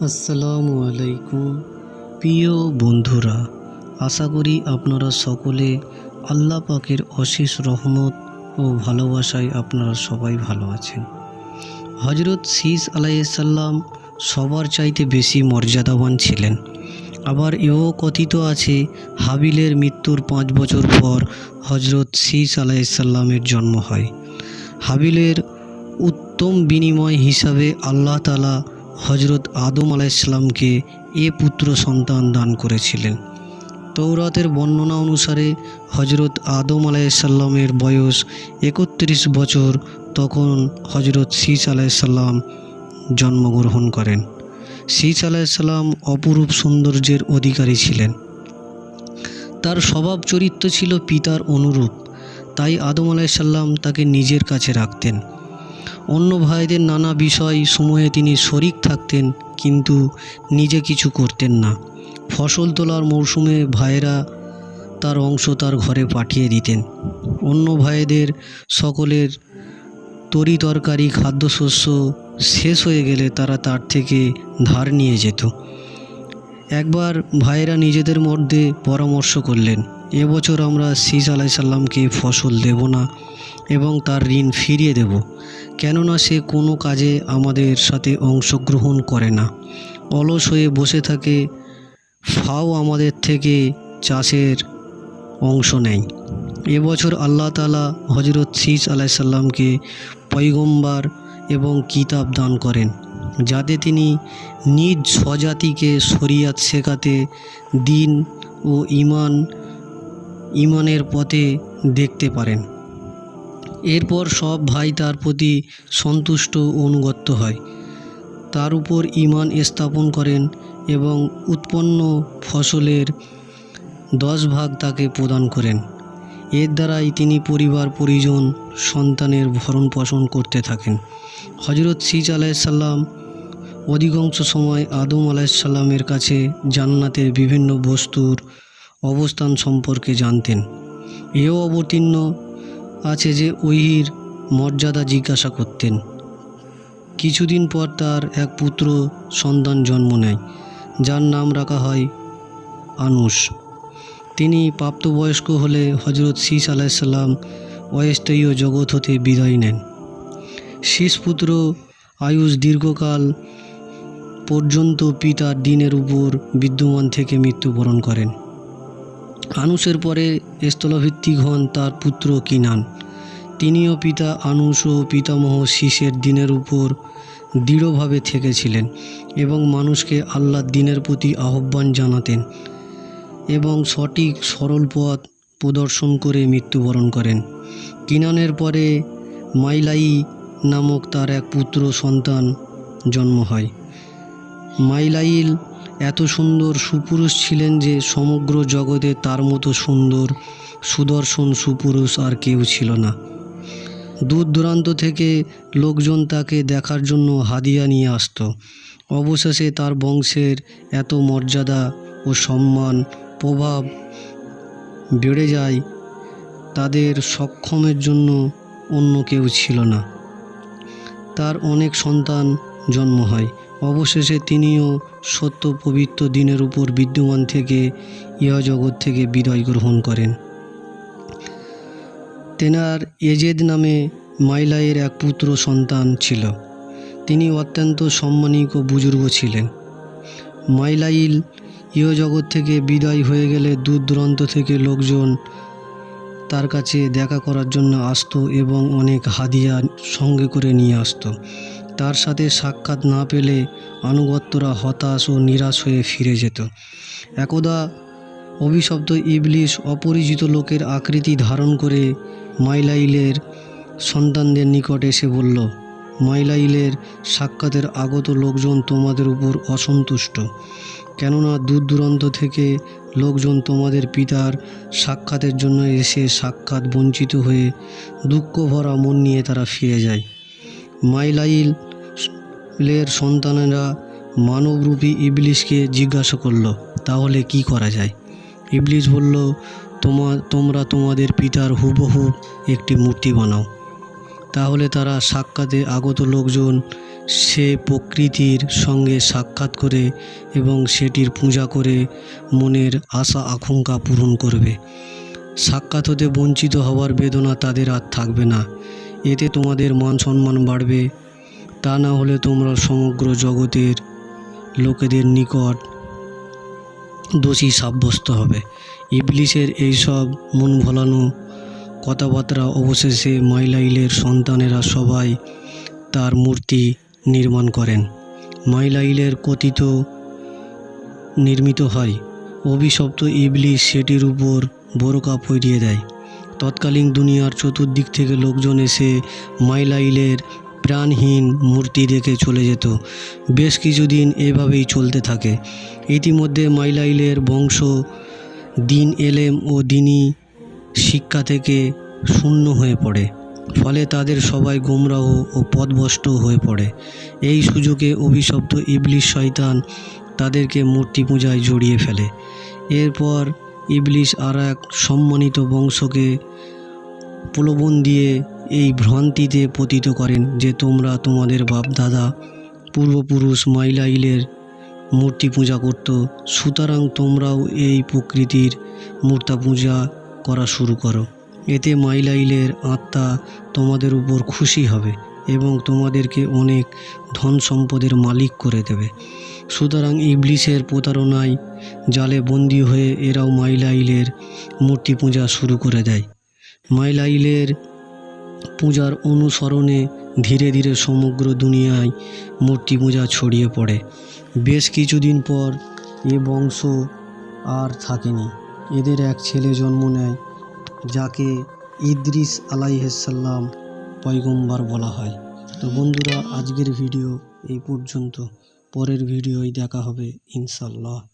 আসসালামু আলাইকুম। প্রিয় বন্ধুরা, আশা করি আপনারা সকলে আল্লাহ পাকের অশেষ রহমত ও ভালোবাসায় আপনারা সবাই ভালো আছেন। হজরত শীষ আলাইসাল্লাম সবার চাইতে বেশি মর্যাদাবান ছিলেন। আবার এও কথিত আছে, হাবিলের মৃত্যুর পাঁচ বছর পর হজরত শীষ আলাইসাল্লামের জন্ম হয়। হাবিলের উত্তম বিনিময় হিসাবে আল্লাহ তালা হজরত আদম আলাইসাল্লামকে এ পুত্র সন্তান দান করেছিলেন। তৌরাতের বর্ণনা অনুসারে হজরত আদম আলাইসাল্লামের বয়স একত্রিশ বছর, তখন হজরত শীষ আলাইসাল্লাম জন্মগ্রহণ করেন। শীষ আলাইসাল্লাম অপরূপ সৌন্দর্যের অধিকারী ছিলেন। তার স্বভাব চরিত্র ছিল পিতার অনুরূপ, তাই আদম আলাইসাল্লাম তাকে নিজের কাছে রাখতেন। অন্য ভাইদের নানা বিষয় সময়ে তিনি শরিক থাকতেন, কিন্তু নিজে কিছু করতেন না। ফসল তোলার মৌসুমে ভাইয়েরা তার অংশ তার ঘরে পাঠিয়ে দিতেন। অন্য ভাইদের সকলের তরি তরকারি খাদ্যশস্য শেষ হয়ে গেলে তারা তার থেকে ধার নিয়ে যেত। একবার ভাইয়েরা নিজেদের মধ্যে পরামর্শ করলেন এবছর আমরা শীষ আলাইসাল্লামকে ফসল দেব না এবং তার ঋণ ফিরিয়ে দেব, কেননা সে কোনো কাজে আমাদের সাথে অংশগ্রহণ করে না। অলস হয়ে বসে থাকে, ফাও আমাদের থেকে চাষের অংশ নেয়। এবছর আল্লাহ তালা হজরত শীষ আলাইসাল্লামকে পৈগম্বার এবং কিতাব দান করেন, যাতে তিনি নিজ স্বজাতিকে শরিয়াত শেখাতে দিন ও ইমান ইমানের পথে দেখতে পারেন। এরপর সব ভাই তার প্রতি সন্তুষ্ট অনুগত্য হয়। তার উপর ইমান স্থাপন করেন এবং উৎপন্ন ফসলের দশ ভাগ তাকে প্রদান করেন। এর দ্বারাই তিনি পরিবার, পরিজন, সন্তানের ভরণ পোষণ করতে থাকেন। হজরত সিজ আলাইসাল্লাম অধিকাংশ সময় আদম আলাইসাল্লামের কাছে জান্নাতের বিভিন্ন বস্তুর অবস্থান সম্পর্কে জানতেন। এও অবতীর্ণ আছে যে ওহির মর্যাদা জিজ্ঞাসা করতেন। কিছুদিন পর তার এক পুত্র সন্তান জন্ম নেয়, যার নাম রাখা হয় আনুষ। তিনি প্রাপ্তবয়স্ক হলে হজরত শীষ আলাইসাল্লাম অস্থায়ী জগৎ হতে বিদায় নেন। শীষ পুত্র আয়ুষ দীর্ঘকাল পর্যন্ত পিতার দিনের উপর বিদ্যমান থেকে মৃত্যুবরণ করেন। আনুসের পরে স্থলভিত্তিক হন তার পুত্র কিনান। তিনিও পিতা আনুস ও পিতামহ শীষের দিনের উপর দৃঢ়ভাবে থেকেছিলেন এবং মানুষকে আল্লাহর দিনের প্রতি আহ্বান জানাতেন এবং সঠিক সরল পথ প্রদর্শন করে মৃত্যুবরণ করেন। কিনানের পরে মাইলাই নামক তার এক পুত্র সন্তান জন্ম হয়। মাইলাইল এত সুন্দর সুপুরুষ ছিলেন যে সমগ্র জগতে তার মতো সুন্দর সুদর্শন সুপুরুষ আর কেউ ছিল না। দূর দূরান্ত থেকে লোকজন তাকে দেখার জন্য হাদিয়া নিয়ে আসতো। অবশেষে তার বংশের এত মর্যাদা ও সম্মান, প্রভাব বেড়ে যায়, তাদের সক্ষমের জন্য অন্য কেউ ছিল না। তার অনেক সন্তান জন্ম হয়। অবশেষে তিনিও সত্য পবিত্র দিনের উপর বিদ্যমান থেকে ইহ জগৎ থেকে বিদায় গ্রহণ করেন। তেনার এজেদ নামে মাইলাইয়ের এক পুত্র সন্তান ছিল। তিনি অত্যন্ত সম্মানিক ও বুজুর্গ ছিলেন। মাইলাইল ইহ জগৎ থেকে বিদায় হয়ে গেলে দূর দূরান্ত থেকে লোকজন তার কাছে দেখা করার জন্য আসতো এবং অনেক হাদিয়া সঙ্গে করে নিয়ে আসতো। তার সাথে সাক্ষাৎ না পেলে আনুগত্যরা হতাশ ও নিরাশ হয়ে ফিরে যেত। একদা অভিশব্দ ইবলিশ অপরিচিত লোকের আকৃতি ধারণ করে মাইলাইলের সন্তানদের নিকট এসে বলল, মাইলাইলের সাক্ষাতের আগত লোকজন তোমাদের উপর অসন্তুষ্ট। কেননা দূর দূরান্ত থেকে লোকজন তোমাদের পিতার সাক্ষাতের জন্য এসে সাক্ষাৎ বঞ্চিত হয়ে দুঃখ ভরা মন নিয়ে তারা ফিরে যায়। মাইলাইল লের সন্তানেরা মানবরূপী ইবলিশকে জিজ্ঞাসা করল, তাহলে কি করা যায়? ইবলিশ বলল, তোমা, তোমরা তোমাদের পিতার হুবহু একটি মূর্তি বানাও। তাহলে তারা সাক্ষাতে আগত লোকজন সে প্রকৃতির সঙ্গে সাক্ষাৎ করে এবং সেটির পূজা করে মনের আশা আকাঙ্ক্ষা পূরণ করবে। সাক্ষাৎ হতে বঞ্চিত হওয়ার বেদনা তাদের আর থাকবে না। এতে তোমাদের মান সম্মান বাড়বে তা না হলে তোমরা সমগ্র জগতের লোকেদের নিকট দোষী সাব্যস্ত হবে। ইবলিশের এইসব মন ভোলানো কথাবার্তা অবশেষে মাইলাইলের সন্তানেরা সবাই তার মূর্তি নির্মাণ করেন। মাইলাইলের কথিত নির্মিত হয়। অভিশপ্ত ইবলিশ সেটির উপর বোরকা পরিয়ে দেয়। তৎকালীন দুনিয়ার চতুর্দিক থেকে লোকজন এসে মাইলাইলের প্রাণহীন মূর্তি দেখে চলে যেত। বেশ কিছুদিন এভাবেই চলতে থাকে। ইতিমধ্যে মাইলাইলের বংশ দিন এলেম ও দিনই শিক্ষা থেকে শূন্য হয়ে পড়ে। ফলে তাদের সবাই গোমরাহ ও পদভষ্ট হয়ে পড়ে। এই সুযোগে অভিশপ্ত ইবলিশ শয়তান তাদেরকে মূর্তি পূজায় জড়িয়ে ফেলে। এরপর ইবলিশ আর এক সম্মানিত বংশকে প্রলোভন দিয়ে এই ভ্রান্তিতে পতিত করেন যে তোমরা তোমাদের বাপদাদা পূর্বপুরুষ মাইলাইলের মূর্তি পূজা করত। সুতরাং তোমরাও এই প্রকৃতির মূর্তা পূজা করা শুরু করো। এতে মাইলাইলের আত্মা তোমাদের উপর খুশি হবে এবং তোমাদেরকে অনেক ধন সম্পদের মালিক করে দেবে। সুতরাং ইবলিশের প্রতারণায় জালে বন্দী হয়ে এরাও মাইলাইলের মূর্তি পূজা শুরু করে দেয়। মাইলাইলের পূজার অনুসরণে ধীরে ধীরে সমগ্র দুনিয়ায় মূর্তি পূজা ছড়িয়ে পড়ে। বেশ কিছুদিন পর এ বংশ আর থাকেনি। এদের এক ছেলে জন্ম নেয়, যাকে ইদ্রিস আলাইহাল্লাম পয়গম্বর বলা হয়। তো বন্ধুরা, আজকের ভিডিও এই পর্যন্ত। পরের ভিডিওয় দেখা হবে ইনশাল্লাহ